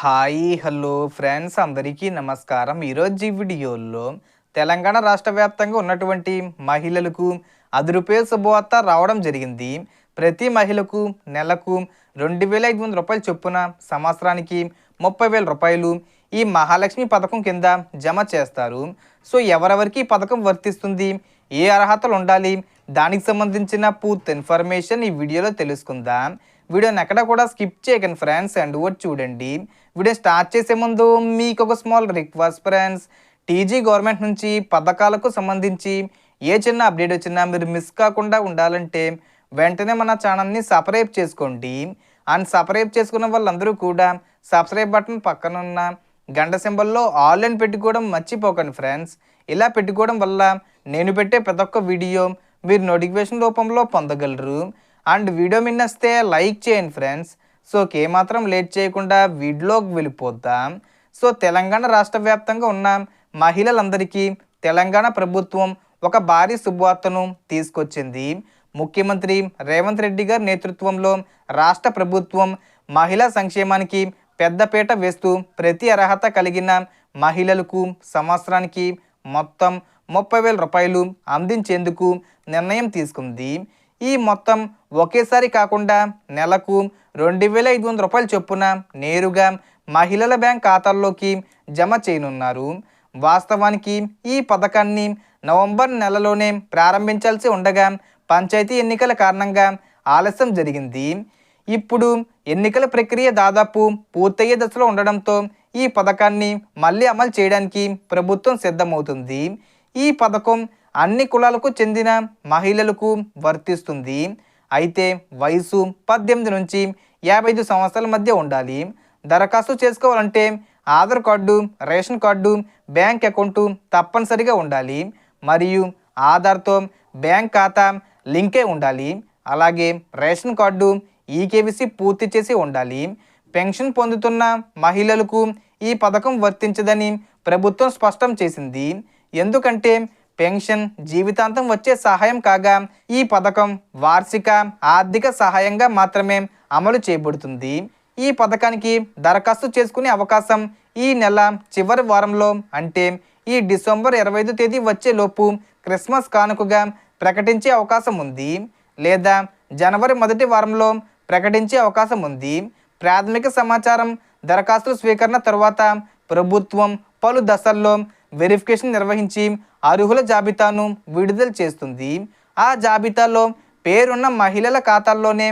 Hi hello friends అందరికీ నమస్కారం. ఈరోజు ఈ వీడియోలో తెలంగాణ రాష్ట్ర వ్యాప్తంగా ఉన్నటువంటి మహిళలకు అది రూపాయల శుభవార్త రావడం జరిగింది. ప్రతి మహిళకు నెలకు రెండు వేల ఐదు వందల రూపాయలు చొప్పున సంవత్సరానికి ముప్పై వేల రూపాయలు ఈ మహాలక్ష్మి పథకం కింద జమ చేస్తారు. సో ఎవరెవరికి ఈ పథకం వర్తిస్తుంది? ఏ అర్హతలు ఉండాలి? దానికి సంబంధించిన పూర్తి ఇన్ఫర్మేషన్ ఈ వీడియోలో తెలుసుకుందాం. వీడియోని ఎక్కడ కూడా స్కిప్ చేయకండి ఫ్రెండ్స్ అండ్ వచ్చి చూడండి. వీడియో స్టార్ట్ చేసే ముందు మీకు ఒక small request friends. TG government నుంచి పథకాలకు సంబంధించి ఏ చిన్న అప్డేట్ వచ్చినా మీరు మిస్ కాకుండా ఉండాలంటే వెంటనే మన ఛానల్ని సబ్స్క్రైబ్ చేసుకోండి. అండ్ సబ్స్క్రైబ్ చేసుకున్న వాళ్ళందరూ కూడా సబ్స్క్రైబ్ బటన్ పక్కనున్న గంట సింబల్లో ఆల్ పెట్టుకోవడం మర్చిపోకండి ఫ్రెండ్స్. ఇలా పెట్టుకోవడం వల్ల నేను పెట్టే ప్రతి ఒక్క వీడియో మీరు నోటిఫికేషన్ రూపంలో పొందగలరు. అండ్ వీడియో మిన్నస్తే లైక్ చేయండి ఫ్రెండ్స్ సో ఏమాత్రం లేట్ చేయకుండా వీడియోకి వెళ్ళిపోతాం సో తెలంగాణ రాష్ట్ర వ్యాప్తంగా ఉన్న మహిళలందరికీ తెలంగాణ ప్రభుత్వం ఒక భారీ శుభవార్తను తీసుకొచ్చింది. ముఖ్యమంత్రి రేవంత్ రెడ్డి గారి నేతృత్వంలో రాష్ట్ర ప్రభుత్వం మహిళా సంక్షేమానికి పెద్దపీట వేస్తూ ప్రతి అర్హత కలిగిన మహిళలకు సంవత్సరానికి మొత్తం ముప్పై వేల రూపాయలు అందించేందుకు నిర్ణయం తీసుకుంది. ఈ మొత్తం ఒకేసారి కాకుండా నెలకు రెండు వేల ఐదు వందల రూపాయల చొప్పున నేరుగా మహిళల బ్యాంక్ ఖాతాల్లోకి జమ చేయనున్నారు. వాస్తవానికి ఈ పథకాన్ని నవంబర్ నెలలోనే ప్రారంభించాల్సి ఉండగా పంచాయతీ ఎన్నికల కారణంగా ఆలస్యం జరిగింది. ఇప్పుడు ఎన్నికల ప్రక్రియ దాదాపు పూర్తయ్యే దశలో ఉండడంతో ఈ పథకాన్ని మళ్ళీ అమలు చేయడానికి ప్రభుత్వం సిద్ధమవుతుంది. ఈ పథకం అన్ని కులాలకు చెందిన మహిళలకు వర్తిస్తుంది. అయితే వయసు పద్దెనిమిది నుంచి యాభై ఐదు సంవత్సరాల మధ్య ఉండాలి. దరఖాస్తు చేసుకోవాలంటే Aadhaar card ration card bank account తప్పనిసరిగా ఉండాలి. మరియు ఆధార్తో బ్యాంక్ ఖాతా లింకే ఉండాలి. అలాగే రేషన్ కార్డు ఈకేబీసీ పూర్తి చేసి ఉండాలి. పెన్షన్ పొందుతున్న మహిళలకు ఈ పథకం వర్తించదని ప్రభుత్వం స్పష్టం చేసింది. ఎందుకంటే పెన్షన్ జీవితాంతం వచ్చే సహాయం కాగా ఈ పథకం వార్షిక ఆర్థిక సహాయంగా మాత్రమే అమలు చేయబడుతుంది. ఈ పథకానికి దరఖాస్తు చేసుకునే అవకాశం ఈ నెల చివరి వారంలో అంటే ఈ డిసెంబర్ ఇరవై ఐదు తేదీ వచ్చే లోపు క్రిస్మస్ కానుకగా ప్రకటించే అవకాశం ఉంది. లేదా జనవరి మొదటి వారంలో ప్రకటించే అవకాశం ఉంది. ప్రాథమిక సమాచారం దరఖాస్తు స్వీకరణ తర్వాత ప్రభుత్వం పలు దశల్లో వెరిఫికేషన్ నిర్వహించి అర్హుల జాబితాను విడుదల చేస్తుంది. ఆ జాబితాలో పేరున్న మహిళల ఖాతాల్లోనే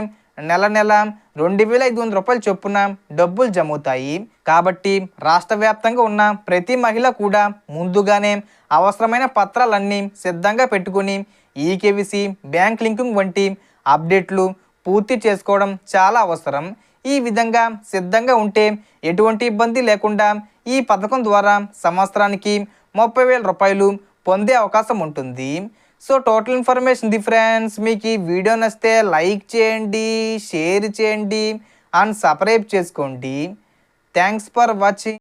నెల నెల రెండు వేల ఐదు వందల రూపాయలు చొప్పున డబ్బులు జమవుతాయి. కాబట్టి రాష్ట్ర వ్యాప్తంగా ఉన్న ప్రతి మహిళ కూడా ముందుగానే అవసరమైన పత్రాలన్నీ సిద్ధంగా పెట్టుకుని ఈకేవిసి బ్యాంక్ లింకింగ్ వంటి అప్డేట్లు పూర్తి చేసుకోవడం చాలా అవసరం. ఈ విధంగా సిద్ధంగా ఉంటే ఎటువంటి ఇబ్బంది లేకుండా ఈ పథకం ద్వారా సంవత్సరానికి ముప్పై వేల రూపాయలు పొందే అవకాశం ఉంటుంది. So total information the friends మీకు ఈ వీడియో నచ్చితే లైక్ చేయండి షేర్ చేయండి అండ్ సబ్స్క్రైబ్ చేసుకోండి. Thanks for watching